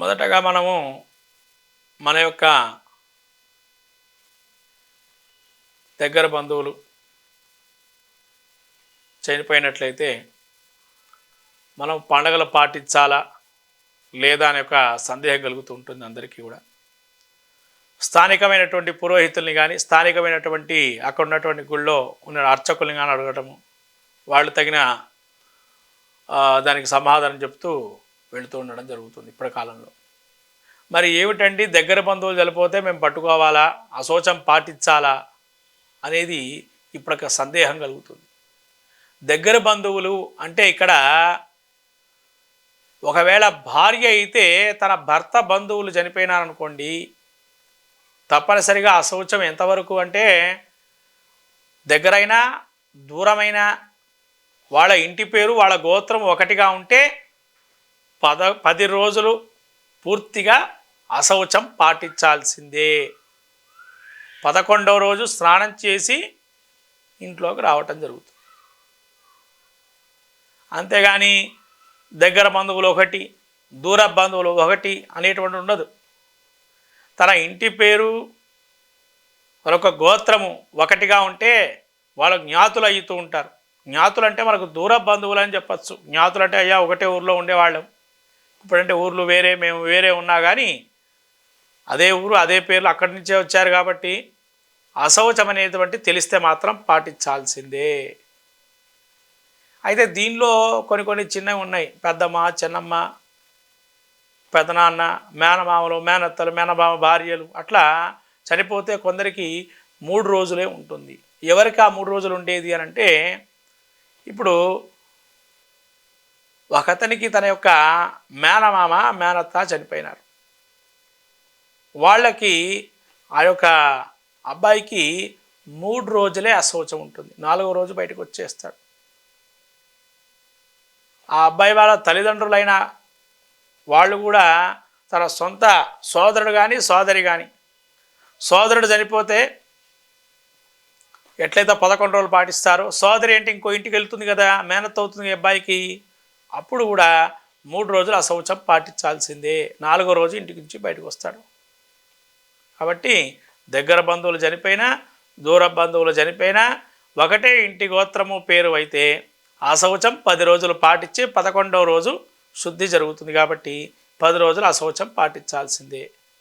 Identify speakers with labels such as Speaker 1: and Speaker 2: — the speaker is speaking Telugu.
Speaker 1: మొదటగా మనము మన యొక్క దగ్గర బంధువులు చనిపోయినట్లయితే మనం పండగలు పాటించాలా లేదా అనే ఒక సందేహం కలుగుతూ ఉంటుంది అందరికీ కూడా. స్థానికమైనటువంటి పురోహితుల్ని కానీ స్థానికమైనటువంటి అక్కడ ఉన్నటువంటి గుళ్ళో ఉన్న అర్చకుల్ని కానీ అడగటము వాళ్ళు తగిన దానికి సమాధానం చెప్తూ వెళుతూ ఉండడం జరుగుతుంది ఇప్పటి కాలంలో. మరి ఏమిటండి దగ్గర బంధువులు చనిపోతే మేము పట్టుకోవాలా? అశోచం పాటించాలా? అనేది ఇప్పుడు ఒక సందేహం కలుగుతుంది. దగ్గర బంధువులు అంటే ఇక్కడ ఒకవేళ భార్య అయితే తన భర్త బంధువులు చనిపోయినారనుకోండి తప్పనిసరిగా అశౌచం ఎంతవరకు అంటే దగ్గరైనా దూరమైన వాళ్ళ ఇంటి పేరు వాళ్ళ గోత్రం ఒకటిగా ఉంటే పద పది రోజులు పూర్తిగా అశౌచం పాటించాల్సిందే. పదకొండవ రోజు స్నానం చేసి ఇంట్లోకి రావటం జరుగుతుంది. అంతేగాని దగ్గర బంధువులు ఒకటి దూర బంధువులు ఒకటి అనేటువంటి ఉండదు. తన ఇంటి పేరు మరొక గోత్రము ఒకటిగా ఉంటే వాళ్ళు జ్ఞాతులు అవుతూ ఉంటారు. జ్ఞాతులు అంటే మనకు దూర బంధువులు అని చెప్పచ్చు. జ్ఞాతులు అంటే అయ్యా ఒకటే ఊర్లో ఉండేవాళ్ళం. ఇప్పుడంటే ఊర్లు వేరే మేము వేరే ఉన్నా కానీ అదే ఊరు అదే పేర్లు అక్కడి నుంచే వచ్చారు కాబట్టి అశౌచం అనేటువంటి తెలిస్తే మాత్రం పాటించాల్సిందే. అయితే దీనిలో కొన్ని కొన్ని చిన్నవి ఉన్నాయి. పెద్దమ్మ చిన్నమ్మ పెదనాన్న మేనమామలు మేనత్తలు మేనమామ భార్యలు అట్లా చనిపోతే కొందరికి మూడు రోజులే ఉంటుంది. ఎవరికి ఆ మూడు రోజులు ఉండేది అని అంటే ఇప్పుడు ఒకతనికి తన యొక్క మేనమామ మేనత్త చనిపోయినారు. వాళ్ళకి ఆ యొక్క అబ్బాయికి మూడు రోజులే అశౌచం ఉంటుంది. నాలుగో రోజు బయటకు వచ్చేస్తాడు. ఆ అబ్బాయి వాళ్ళ తల్లిదండ్రులైన వాళ్ళు కూడా తన సొంత సోదరుడు కానీ సోదరి కానీ సోదరుడు చనిపోతే ఎట్లయితే పదకొండు రోజులు పాటిస్తారో సోదరి ఏంటి ఇంకో ఇంటికి వెళ్తుంది కదా మేనత్ అవుతుంది ఈ అబ్బాయికి అప్పుడు కూడా మూడు రోజులు అశౌచం పాటించాల్సిందే. నాలుగో రోజు ఇంటికి నుంచి బయటకు వస్తాడు. కాబట్టి దగ్గర బంధువులు చనిపోయినా దూర బంధువులు చనిపోయినా ఒకటే ఇంటి గోత్రము పేరు అయితే ఆ శౌచం పది రోజులు పాటించి పదకొండవ రోజు శుద్ధి జరుగుతుంది కాబట్టి పది రోజులు అశౌచం పాటించాల్సిందే.